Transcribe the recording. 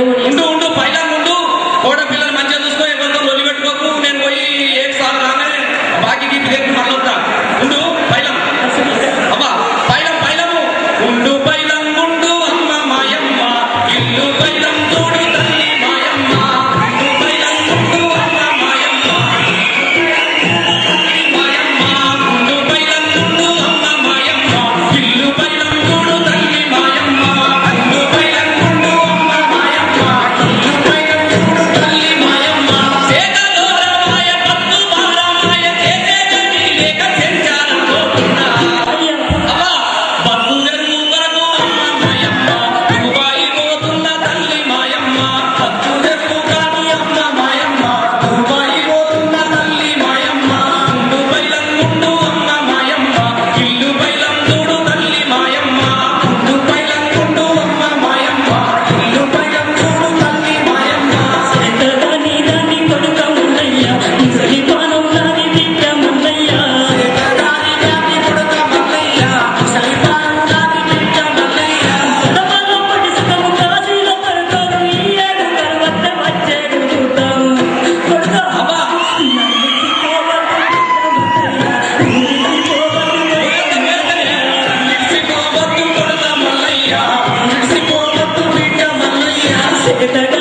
ఉండు. ఉండు పైన ఉండు. కూడా Secretary